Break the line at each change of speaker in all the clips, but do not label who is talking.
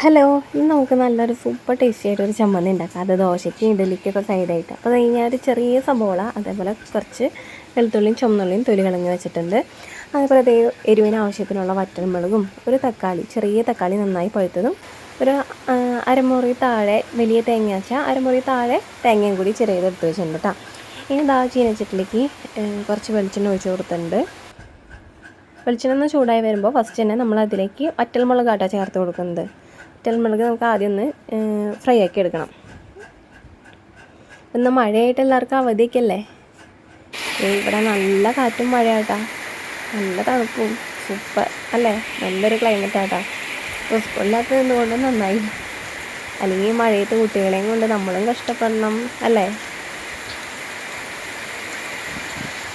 Hello ഇന്ന് നമുക്ക് നല്ലൊരു സൂപ്പർ ടേസ്റ്റി ആയിട്ട് ഒരു ചമ്മന്തി ഉണ്ടാക്കാം. അത് ദോശയ്ക്ക് ഇഡലിക്കൊക്കെ സൈഡായിട്ട് അപ്പോൾ കഴിഞ്ഞാൽ ഒരു ചെറിയ സബോള അതേപോലെ കുറച്ച് വെളുത്തുള്ളിയും ചുമന്നുള്ളിയും തൊലി കളഞ്ഞ് വെച്ചിട്ടുണ്ട്. അതേപോലെ അതേ എരിവിന് ആവശ്യത്തിനുള്ള വറ്റൽമുളകും ഒരു തക്കാളി ചെറിയ തക്കാളി നന്നായി പഴുത്തതും ഒരു അരമുറി താഴെ വലിയ തേങ്ങ വെച്ചാൽ അരമുറി താഴെ തേങ്ങയും കൂടി ചെറിയത് എടുത്ത് വെച്ചിട്ടുണ്ട് കേട്ടോ ഇനി ദാ ചീനച്ചട്ടിലേക്ക് കുറച്ച് വെളിച്ചെണ്ണ ഒഴിച്ച് കൊടുത്തിട്ടുണ്ട്. വെളിച്ചെണ്ണ ചൂടായി വരുമ്പോൾ ഫസ്റ്റ് തന്നെ നമ്മൾ അതിലേക്ക് വറ്റൽമുളകാട്ടോ ചേർത്ത് കൊടുക്കുന്നത്. വറ്റൽമുളക് നമുക്ക് ആദ്യം ഒന്ന് ഫ്രൈ ആക്കി എടുക്കണം. ഇന്ന് മഴയായിട്ട് എല്ലാവർക്കും അവധിയൊക്കെ അല്ലേ ഇവിടെ നല്ല കാറ്റും മഴയാട്ടാ. നല്ല തണുപ്പും. സൂപ്പർ. അല്ലേ? നല്ലൊരു ക്ലൈമറ്റ് ആട്ടാ ഇപ്പോൾ സ്കൂളിനകത്ത് നിന്നുകൊണ്ട് നന്നായി. അല്ലെങ്കിൽ മഴയത്ത് കുട്ടികളെയും കൊണ്ട് നമ്മളും കഷ്ടപ്പെടണം. അല്ലേ?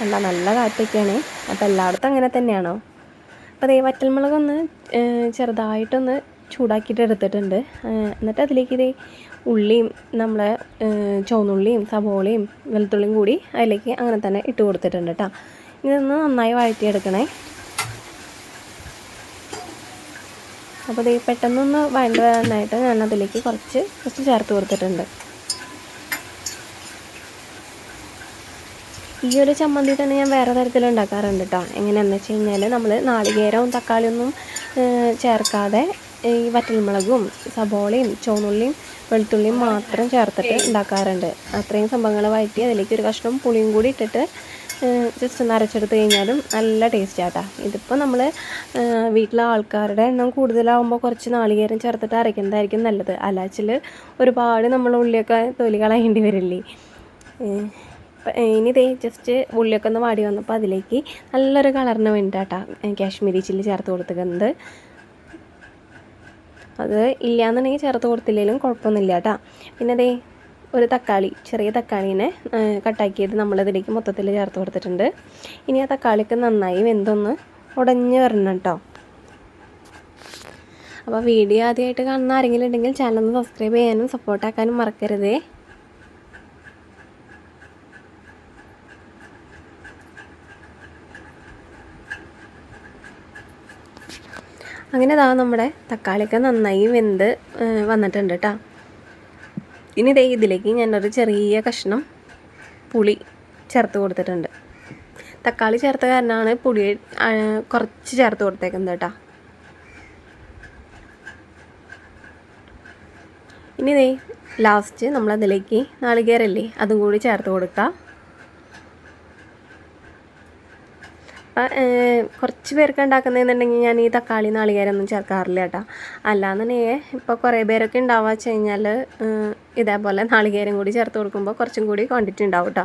അല്ല നല്ല കാറ്റൊക്കെയാണ്. അപ്പോൾ എല്ലായിടത്തും അങ്ങനെ തന്നെയാണോ? അപ്പോൾ അതേ വറ്റൽമുളകൊന്ന് ചെറുതായിട്ടൊന്ന് ചൂടാക്കിയിട്ട് എടുത്തിട്ടുണ്ട് എന്നിട്ട് അതിലേക്ക് ഇതേ ഉള്ളിയും നമ്മളെ ചുവന്നുള്ളിയും സവോളയും വെളുത്തുള്ളിയും കൂടി അതിലേക്ക് അങ്ങനെ തന്നെ ഇട്ട് കൊടുത്തിട്ടുണ്ട് കേട്ടോ ഇതൊന്ന് നന്നായി വഴറ്റിയെടുക്കണേ. അപ്പോൾ ഇത് പെട്ടെന്നൊന്ന് വഴണ്ട് വരാനായിട്ട് ഞാൻ അതിലേക്ക് കുറച്ച് കുറച്ച് ചേർത്ത് കൊടുത്തിട്ടുണ്ട്. ഈ ഒരു ചമ്മന്തി തന്നെ ഞാൻ വേറെ തരത്തിൽ ഉണ്ടാക്കാറുണ്ട് കേട്ടോ എങ്ങനെയാണെന്ന് വെച്ച് കഴിഞ്ഞാൽ നമ്മൾ നാളികേരവും തക്കാളിയൊന്നും ചേർക്കാതെ ഈ വറ്റൽമുളകും സബോളയും ചുവന്നുള്ളിയും വെളുത്തുള്ളിയും മാത്രം ചേർത്തിട്ട് ഉണ്ടാക്കാറുണ്ട്. അത്രയും സംഭവങ്ങൾ വഴറ്റി അതിലേക്ക് ഒരു കഷ്ണം പുളിയും കൂടി ഇട്ടിട്ട് ജസ്റ്റ് ഒന്ന് അരച്ചെടുത്ത് കഴിഞ്ഞാലും നല്ല ടേസ്റ്റ് ആട്ടാ. ഇതിപ്പോൾ നമ്മൾ വീട്ടിലെ ആൾക്കാരുടെ എണ്ണം കൂടുതലാവുമ്പോൾ കുറച്ച് നാളികേരം ചേർത്തിട്ട് അരയ്ക്കുന്നതായിരിക്കും നല്ലത്. അല്ലാച്ചിൽ ഒരുപാട് നമ്മൾ ഉള്ളിയൊക്കെ തൊലി കളയേണ്ടി വരില്ലേ? ഇനി ദേ ജസ്റ്റ് ഉള്ളിയൊക്കെ ഒന്ന് വാടി വന്നപ്പോൾ അതിലേക്ക് നല്ലൊരു കളറിന് വേണ്ടിയിട്ടാട്ടാ കാശ്മീരി ചില്ലി ചേർത്ത് കൊടുത്തിട്ടുണ്ട് അത് ഇല്ലയെന്നുണ്ടെങ്കിൽ ചേർത്ത് കൊടുത്തില്ലെങ്കിലും കുഴപ്പമൊന്നുമില്ല കേട്ടോ. പിന്നെ അതേ ഒരു തക്കാളി ചെറിയ തക്കാളീനെ കട്ടാക്കിയത് നമ്മളതിലേക്ക് മൊത്തത്തിൽ ചേർത്ത് കൊടുത്തിട്ടുണ്ട്. ഇനി ആ തക്കാളിക്ക് നന്നായി വെന്തൊന്ന് ഉടഞ്ഞ് വരണം കേട്ടോ. അപ്പോൾ വീഡിയോ ആദ്യമായിട്ട് കാണുന്ന ആരെങ്കിലും ഉണ്ടെങ്കിൽ ചാനൽ ഒന്ന് സബ്സ്ക്രൈബ് ചെയ്യാനും സപ്പോർട്ടാക്കാനും മറക്കരുതേ. അങ്ങനെ ഇതാ നമ്മുടെ തക്കാളിയൊക്കെ നന്നായി വെന്ത് വന്നിട്ടുണ്ട് കേട്ടോ ഇനി ദേ ഇതിലേക്ക് ഞാനൊരു ചെറിയ കഷ്ണം പുളി ചേർത്ത് കൊടുത്തിട്ടുണ്ട്. തക്കാളി ചേർത്ത കാരണമാണ് പുളി കുറച്ച് ചേർത്ത് കൊടുത്തേക്കുന്നത് കേട്ടോ ഇനി ദേ ലാസ്റ്റ് നമ്മളതിലേക്ക് നാളികേരല്ലേ അതും കൂടി ചേർത്ത് കൊടുക്കുക കുറച്ച് പേർക്ക് ഉണ്ടാക്കുന്നതെന്നുണ്ടെങ്കിൽ ഞാൻ ഈ തക്കാളി നാളികേരമൊന്നും ചേർക്കാറില്ല കേട്ടോ. അല്ലാന്നുണ്ടെങ്കിൽ ഇപ്പോൾ കുറേ പേരൊക്കെ ഉണ്ടാവുക വെച്ച് കഴിഞ്ഞാൽ ഇതേപോലെ നാളികേരം കൂടി ചേർത്ത് കൊടുക്കുമ്പോൾ കുറച്ചും കൂടി ക്വാണ്ടിറ്റി ഉണ്ടാവും കേട്ടോ.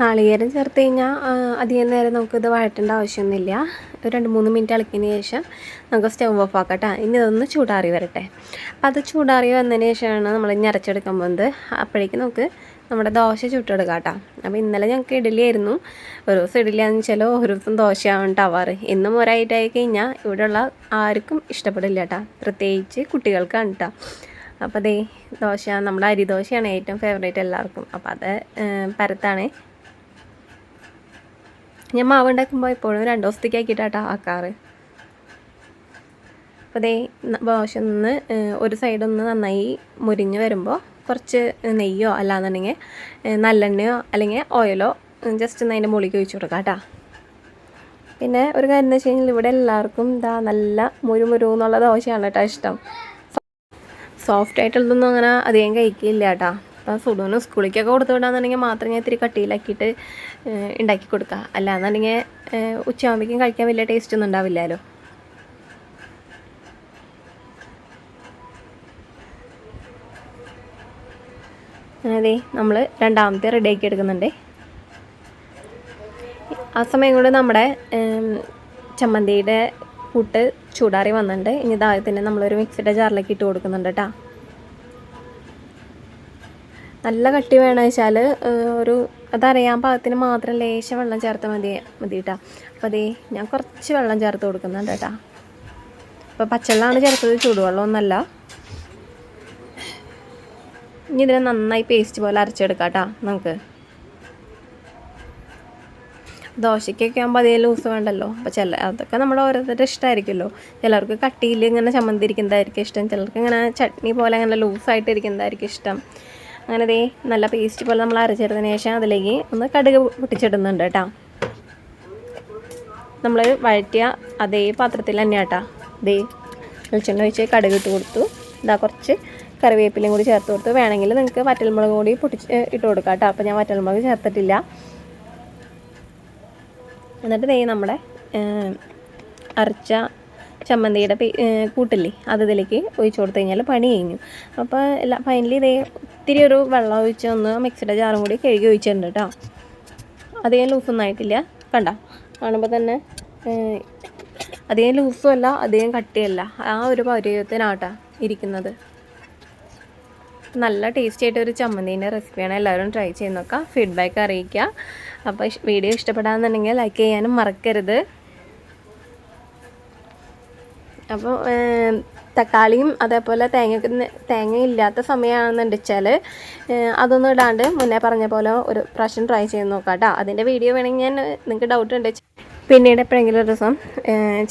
നാളികേരം ചേർത്ത് കഴിഞ്ഞാൽ അധികം നേരം നമുക്കിത് വഴറ്റേണ്ട ആവശ്യമൊന്നുമില്ല. ഒരു രണ്ട് മൂന്ന് മിനിറ്റ് ഇളക്കിയതിന് ശേഷം നമുക്ക് സ്റ്റവ് ഓഫ് ആക്കാം കേട്ടോ. ഇനി ഇതൊന്ന് ചൂടാറി വരട്ടെ. അപ്പോൾ അത് ചൂടാറി വന്നതിന് ശേഷമാണ് നമ്മൾ ഇനി അരച്ചെടുക്കാൻ പോകുന്നത്. അപ്പോഴേക്കും നമുക്ക് നമ്മുടെ ദോശ ചുട്ടെടുക്കാം കേട്ടോ അപ്പോൾ ഇന്നലെ ഞങ്ങൾക്ക് ഇഡലി ആയിരുന്നു. ഒരു ദിവസം ഇഡലി ആണെന്ന് വെച്ചാൽ ഒരു ദിവസം ദോശയാണ് ടവർ എന്നും ഒരായിട്ടായി കഴിഞ്ഞാൽ ഇവിടെയുള്ള ആർക്കും ഇഷ്ടപ്പെടില്ല കേട്ടോ പ്രത്യേകിച്ച് കുട്ടികൾക്കാണ് കേട്ടോ അപ്പോൾ അതേ ദോശ നമ്മുടെ അരി ദോശയാണ് ഏറ്റവും ഫേവറേറ്റ് എല്ലാവർക്കും. അപ്പോൾ അത് പരത്താണ്. ഞാൻ മാവ് ഉണ്ടാക്കുമ്പോൾ എപ്പോഴും രണ്ട് ദിവസത്തേക്ക് ആക്കിയിട്ടാട്ടോ ആക്കാറ്. അപ്പോൾ അതേ ദോശ ഒന്ന് ഒരു സൈഡൊന്ന് നന്നായി മുരിഞ്ഞ് വരുമ്പോൾ കുറച്ച് നെയ്യോ അല്ലാന്നുണ്ടെങ്കിൽ നല്ലെണ്ണയോ അല്ലെങ്കിൽ ഓയിലോ ജസ്റ്റ് ഒന്ന് അതിന്റെ മുകളിലേക്ക് ഒഴിച്ചു കൊടുക്കാം കേട്ടോ. പിന്നെ ഒരു കാര്യം എന്ന് വെച്ച് കഴിഞ്ഞാൽ ഇവിടെ എല്ലാവർക്കും ഇതാ നല്ല മുരുമുരു എന്നുള്ള ദോശയാണ് കേട്ടോ ഇഷ്ടം. സോഫ്റ്റ് ആയിട്ടുള്ളതൊന്നും അങ്ങനെ അധികം കഴിക്കില്ല കേട്ടോ. അപ്പോൾ സുഡൂന് സ്കൂളിലേക്കൊക്കെ കൊടുത്തു വിടാന്നുണ്ടെങ്കിൽ മാത്രം ഞാൻ ഇത്തിരി കട്ടിയിലാക്കിയിട്ട് ഉണ്ടാക്കി കൊടുക്കുക അല്ലാന്നുണ്ടെങ്കിൽ ഉച്ചയാകുമ്പോഴേക്കും കഴിക്കാൻ വലിയ ടേസ്റ്റ് ഒന്നും ഉണ്ടാവില്ലല്ലോ. അങ്ങനെ ദേ നമ്മൾ രണ്ടാമത്തെ റെഡിയാക്കി എടുക്കുന്നുണ്ട്. ആ സമയം കൊണ്ട് നമ്മുടെ ചമ്മന്തിയുടെ കൂട്ട് ചൂടാറി വന്നിട്ടുണ്ട്. ഇനി ഇതാദ്യത്തിന് നമ്മളൊരു മിക്സിയുടെ ജാറിലേക്ക് ഇട്ട് കൊടുക്കുന്നുണ്ട് കേട്ടോ നല്ല കട്ടി വേണമെന്ന് വെച്ചാൽ ഒരു അതറിയാൻ പാകത്തിന് മാത്രം ലേശം വെള്ളം ചേർത്ത് മതി മതി കേട്ടോ അപ്പോൾ അതേ ഞാൻ കുറച്ച് വെള്ളം ചേർത്ത് കൊടുക്കുന്നുണ്ട് കേട്ടോ അപ്പോൾ പച്ചവെള്ളമാണ് ചേർത്തത് ചൂടുവെള്ളമൊന്നല്ല ഇനി ഇതിനെ നന്നായി പേസ്റ്റ് പോലെ അരച്ചെടുക്കാം കേട്ടോ നമുക്ക്. ദോശയ്ക്കൊക്കെ ആകുമ്പോൾ അതേ ലൂസ് വേണ്ടല്ലോ. അപ്പോൾ ചില അതൊക്കെ നമ്മുടെ ഓരോരുത്തരുടെ ഇഷ്ടമായിരിക്കുമല്ലോ ചിലർക്ക് കട്ടിയിൽ ഇങ്ങനെ ചമ്മന്തിരിക്കുന്നതായിരിക്കും ഇഷ്ടം. ചിലർക്ക് ഇങ്ങനെ ചട്നി പോലെ അങ്ങനെ ലൂസായിട്ടിരിക്കുന്നതായിരിക്കും ഇഷ്ടം. അങ്ങനെ ദേ നല്ല പേസ്റ്റ് പോലെ നമ്മൾ അരച്ചെടുത്തതിന് ശേഷം അതിലേക്ക് ഒന്ന് കടുക് പൊട്ടിച്ചിടുന്നുണ്ട് കേട്ടോ. നമ്മൾ വഴറ്റിയ അതേ പാത്രത്തിൽ തന്നെ കേട്ടോ ദേ വെളിച്ചെണ്ണ ഒഴിച്ച് കടുക് ഇട്ട് കൊടുത്തു. ഇതാ കുറച്ച് കറിവേപ്പിലയും കൂടി ചേർത്ത് കൊടുത്ത് വേണമെങ്കിൽ നിങ്ങൾക്ക് വറ്റൽമുളക് കൂടി പൊട്ടിച്ച് ഇട്ട് കൊടുക്കാം കേട്ടോ. അപ്പോൾ ഞാൻ വറ്റൽമുളക് ചേർത്തിട്ടില്ല. എന്നിട്ട് ദേ നമ്മുടെ അരച്ച ചമ്മന്തിയുടെ കൂട്ടില്ലേ അത് ഇതിലേക്ക് ഒഴിച്ചു കൊടുത്തു കഴിഞ്ഞാൽ പണി കഴിഞ്ഞു. അപ്പോൾ എല്ലാ ഫൈനലി ഇതേ ഒത്തിരി ഒരു വെള്ളം ഒഴിച്ച് ഒന്ന് മിക്സിയുടെ ജാറും കൂടി കഴുകി ഒഴിച്ചിട്ടുണ്ട് കേട്ടോ. അധികം ലൂസൊന്നും ആയിട്ടില്ല. കണ്ട കാണുമ്പോൾ തന്നെ അധികം ലൂസും അല്ല അധികം കട്ടിയല്ല. ആ ഒരു പൗരത്വത്തിനാട്ടാ ഇരിക്കുന്നത്. നല്ല ടേസ്റ്റി ആയിട്ട് ഒരു ചമ്മന്തിന്റെ റെസിപ്പിയാണ് എല്ലാവരും ട്രൈ ചെയ്ത് നോക്കാം. ഫീഡ്ബാക്ക് അറിയിക്കുക. അപ്പോൾ വീഡിയോ ഇഷ്ടപ്പെടാന്നുണ്ടെങ്കിൽ ലൈക്ക് ചെയ്യാനും മറക്കരുത്. അപ്പോൾ തക്കാളിയും അതേപോലെ തേങ്ങ തേങ്ങ ഇല്ലാത്ത സമയമാണെന്നുണ്ട് വെച്ചാൽ അതൊന്നും ഇടാണ്ട് മുന്നേ പറഞ്ഞ പോലെ ഒരു പ്രാവശ്യം ട്രൈ ചെയ്ത് നോക്കാം കേട്ടോ അതിന്റെ വീഡിയോ വേണമെങ്കിൽ ഞാൻ നിങ്ങൾക്ക് ഡൗട്ട് ഉണ്ട് പിന്നീട് എപ്പോഴെങ്കിലും ഒരു ദിവസം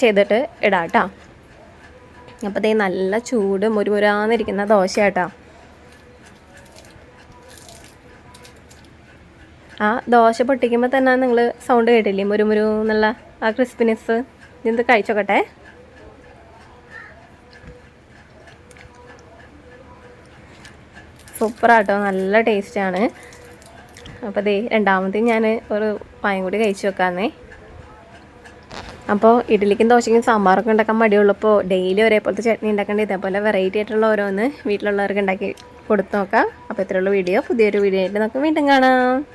ചെയ്തിട്ട് ഇടാം കേട്ടോ അപ്പോൾ ദേ നല്ല ചൂട് മുരുമുരാന്നിരിക്കുന്ന ദോശ കേട്ടോ ആ ദോശ പൊട്ടിക്കുമ്പോൾ തന്നെ നിങ്ങൾ സൗണ്ട് കേട്ടില്ലേ? മുരുമുരു എന്നുള്ള ആ ക്രിസ്പിനെസ് ഇത് കഴിച്ചോക്കട്ടെ. സൂപ്പറാട്ടോ നല്ല ടേസ്റ്റാണ് അപ്പോൾ ദേ രണ്ടാമത് ഞാൻ ഒരു പായം കൂടി കഴിച്ചു വെക്കാന്നേ. അപ്പോൾ ഇഡ്ഡലിക്കും ദോശയ്ക്കും സാമ്പാറൊക്കെ ഉണ്ടാക്കാൻ മടിയുള്ളപ്പോൾ ഡെയിലി ഒരേപോലത്തെ ചട്നി ഉണ്ടാക്കേണ്ട ഇതേപോലെ വെറൈറ്റി ആയിട്ടുള്ള ഓരോന്ന് വീട്ടിലുള്ളവർക്ക് ഉണ്ടാക്കി കൊടുത്തു നോക്കാം. അപ്പോൾ ഇത്രയുള്ള വീഡിയോ. പുതിയൊരു വീഡിയോ ആയിട്ട് നമുക്ക് വീണ്ടും കാണാം.